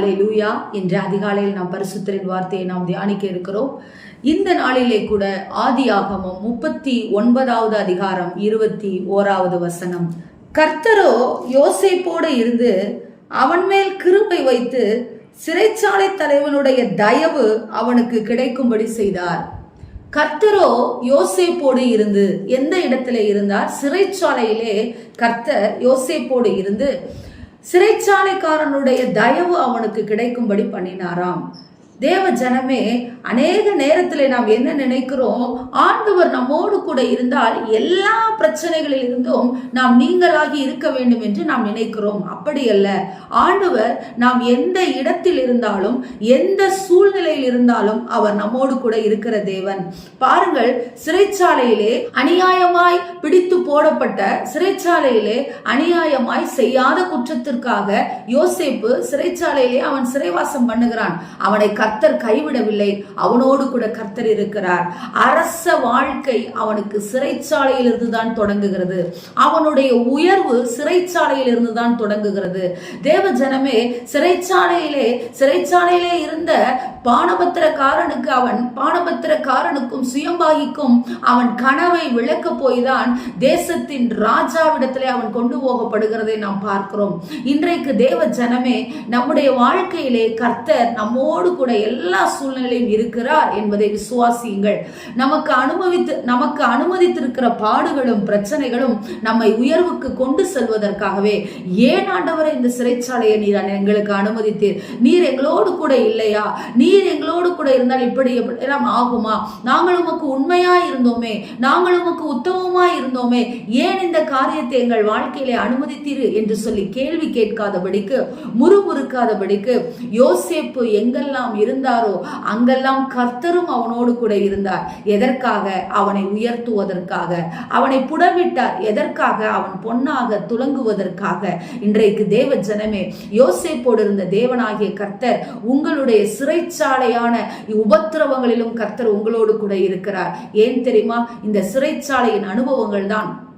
ஹலே லூயா இன்று அதிகாலையில் நாம் பரிசுத்தரின் வார்த்தையை நாம் தியானிக்க இருக்கிறோம். இந்த நாளிலே கூட ஆதி ஆகமம் முப்பத்தி ஒன்பதாவது அதிகாரம் இருபத்தி ஓராவது வசனம். கர்த்தரோ யோசைப்போடு இருந்து அவன் மேல் கிருபை வைத்து சிறைச்சாலை தலைவனுடைய தயவு அவனுக்கு கிடைக்கும்படி செய்தார். கர்த்தரோ யோசேப்போடு இருந்து எந்த இடத்துல இருந்தார்? சிறைச்சாலையிலே கர்த்தர் யோசேப்போடு இருந்து சிறைச்சாலைக்காரனுடைய தயவு அவனுக்கு கிடைக்கும்படி பண்ணினாராம். தேவ ஜனமே அநேக நேரத்தில் நாம் என்ன நினைக்கிறோம்? ஆண்டவர் நம்மோடு கூட இருந்தால் எல்லா பிரச்சனைகளில் இருந்தும் நாம் நீங்களாகி இருக்க வேண்டும் என்று நாம் நினைக்கிறோம். அப்படி அல்ல ஆண்டவர் நாம் எந்த இடத்தில் இருந்தாலும் எந்த சூழ்நிலையில் இருந்தாலும் அவர் நம்மோடு கூட இருக்கிற தேவன். பாருங்கள் சிறைச்சாலையிலே அநியாயமாய் பிடித்து போடப்பட்ட சிறைச்சாலையிலே அநியாயமாய் செய்யாத குற்றத்திற்காக யோசிப்பு சிறைச்சாலையிலே அவன் சிறைவாசம் பண்ணுகிறான். அவனை கர்த்தர் கைவிடவில்லை. அவனோடு கூட கர்த்தர் இருக்கிறார். அரச வாழ்க்கை அவனுக்கு சிறைச்சாலையிலிருந்து தான் தொடங்குகிறது. அவனுடைய உயர்வு சிறைச்சாலையிலிருந்து தான் தொடங்குகிறது. தேவ ஜனமே சிறைச்சாலையிலே சிறைச்சாலையிலே இருந்த பானபத்திரக்காரனுக்கு அவன் பானபத்திரக்காரனுக்கும் சுயம்பாகிக்கும் அவன் கனவை விளக்க போய்தான் தேசத்தின் ராஜாவிடத்திலே அவன் கொண்டு போகப்படுகிறதை நாம் பார்க்கிறோம். இன்றைக்கு தேவ ஜனமே நம்முடைய வாழ்க்கையிலே கர்த்தர் நம்மோடு கூட எல்லா சூழ்நிலையும் இருக்கிறார் என்பதை விசுவாசியுங்கள். நமக்கு அனுபவித்து நமக்கு அனுமதித்திருக்கிற பாடுகளும் பிரச்சனைகளும் நம்மை உயர்வுக்கு கொண்டு செல்வதற்காகவே ஏன் ஆண்டவரை இந்த சிறைச்சாலையை நீர் எங்களுக்கு அனுமதித்தீர்? நீர் எங்களோடு கூட இல்லையா? நீர் எங்களோடு கூட இருந்தால் இப்படி எல்லாம் ஆகுமா? நாங்கள் உமக்கு உண்மையா இருந்தோமே நாங்கள் உமக்கு உத்தமமா இருந்தோமே ஏன் இந்த காரியத்தை எங்கள் வாழ்க்கையிலே அனுமதித்தீர் என்று சொல்லி கேள்வி கேட்காதபடிக்கு முறுமுறுக்காதபடிக்கு யோசேப்பு எங்கெல்லாம் இரு இருந்தாரோ அங்கெல்லாம் கர்த்தரும் அவனோடு கூட இருந்தார். எதற்காக? அவனை உயர்த்துவதற்காக. அவனை புடவிட்டார் எதற்காக? அவன் பொன்னாக துலங்குவதற்காக. இன்றைக்கு தேவ ஜனமே யோசேப்போடு இருந்த தேவனாகிய கர்த்தர் உங்களுடைய சிறைச்சாலையான உபத்திரவங்களிலும் கர்த்தர் உங்களோடு கூட இருக்கிறார். ஏன் தெரியுமா? இந்த சிறைச்சாலையின் அனுபவங்கள் தான்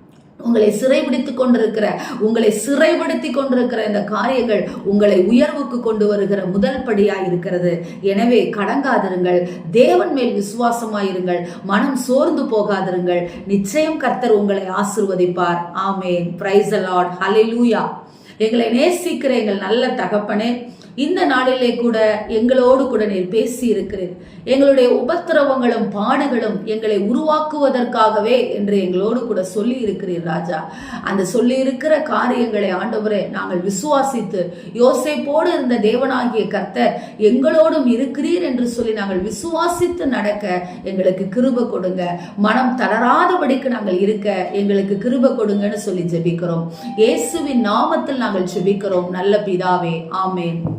உங்களை சிறைபிடித்துக் கொண்டிருக்கிற உங்களை சிறைப்படுத்தி கொண்டிருக்கிற இந்த காரியங்கள் உங்களை உயர்வுக்கு கொண்டு வருகிற முதல் படியாக இருக்கிறது. எனவே கடங்காதிருங்கள் தேவன் மேல் விசுவாசமாயிருங்கள் மனம் சோர்ந்து போகாதிருங்கள். நிச்சயம் கர்த்தர் உங்களை ஆசிர்வதிப்பார். ஆமேன். பிரைஸ் அலாட் ஹலெலூயா எங்களை நேசிக்கிற எங்கள் நல்ல தகப்பனே இந்த நாளிலே கூட எங்களோடு கூட நீர் பேசி எங்களுடைய உபத்திரவங்களும் பாடுகளும் எங்களை உருவாக்குவதற்காகவே என்று எங்களோடு கூட சொல்லி இருக்கிறீர் ராஜா. அந்த சொல்லி இருக்கிற காரியங்களை ஆண்டவரே நாங்கள் விசுவாசித்து யோசைப்போடு இருந்த தேவனாகிய கர்த்தர் எங்களோடும் இருக்கிறீர் என்று சொல்லி நாங்கள் விசுவாசித்து நடக்க எங்களுக்கு கிருப கொடுங்க. மனம் தளராதபடிக்கு நாங்கள் இருக்க எங்களுக்கு கிருப கொடுங்கன்னு சொல்லி ஜெபிக்கிறோம். இயேசுவின் நாமத்தில் நாங்கள் ஜெபிக்கிறோம். நல்ல பிதாவே ஆமேன்.